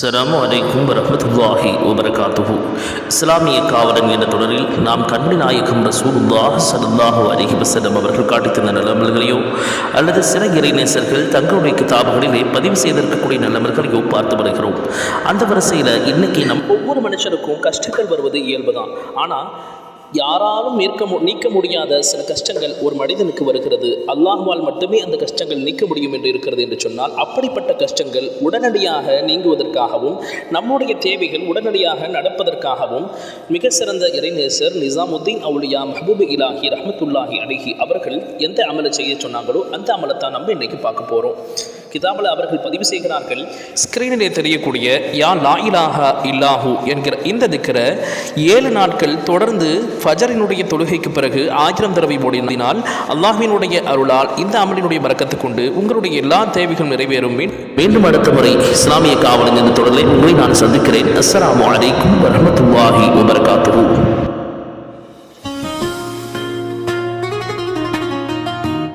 அஸ்லாம் வலைக்கும் வரமத்துல்லாஹி வபரகாத்துஹு இஸ்லாமிய காவலன் என்ற தொடரில் நாம் கண்மணி நாயகம் ரசூலுல்லாஹ் ஸல்லல்லாஹு அலைஹி வசலம் அவர்கள் காட்டித்தந்த தந்த அல்லது சில இறைநேசர்கள் தங்களுடைய கிதாபுகளிலே பதிவு செய்திருக்கக்கூடிய நல்லமல்களையோ பார்த்து வருகிறோம். அந்த வரிசையில் இன்னைக்கு நம் ஒவ்வொரு மனுஷனுக்கும் கஷ்டங்கள் வருவது இயல்புதான். ஆனால் யாராலும் நீக்க மு நீக்க முடியாத சில கஷ்டங்கள் ஒரு மனிதனுக்கு வருகிறது. அல்லாஹ்வால் மட்டுமே அந்த கஷ்டங்கள் நீக்க முடியும் என்று இருக்கிறது என்று சொன்னால் அப்படிப்பட்ட கஷ்டங்கள் உடனடியாக நீங்குவதற்காகவும் நம்முடைய தேவைகள் உடனடியாக நடப்பதற்காகவும் மிக சிறந்த இறைநேசர் நிசாமுத்தீன் அவுலியா மஹபூபு இலாஹி ரஹமத்துல்லாஹி அலிஹி அவர்கள் எந்த அமலை செய்ய சொன்னாங்களோ அந்த அமலைத்தான் நம்ம இன்றைக்கி பார்க்க போகிறோம் கிதாபில் அவர்கள் பதிவு செய்கிறார்கள் ஸ்கிரீனிலே தெரியக்கூடிய யா லா இலாஹா இல்லாஹு என்கிற இந்த திக்கரை ஏழு நாட்கள் தொடர்ந்து ஃபஜரினுடைய தொழுகைக்கு பிறகு ஆயிரம் தடவை ஓடினால் அல்லாஹினுடைய அருளால் இந்த அமலினுடைய பறக்கத்து கொண்டு உங்களுடைய எல்லா தேவைகளும் நிறைவேறும். மீண்டும் அடுத்த முறை இஸ்லாமிய காவலன் என்ற தொடரில் உங்களை நான் சந்திக்கிறேன். அஸ்லாம் வலைக்கும் வரஹ்மத்துல்லாஹி வபரகாத்துஹு.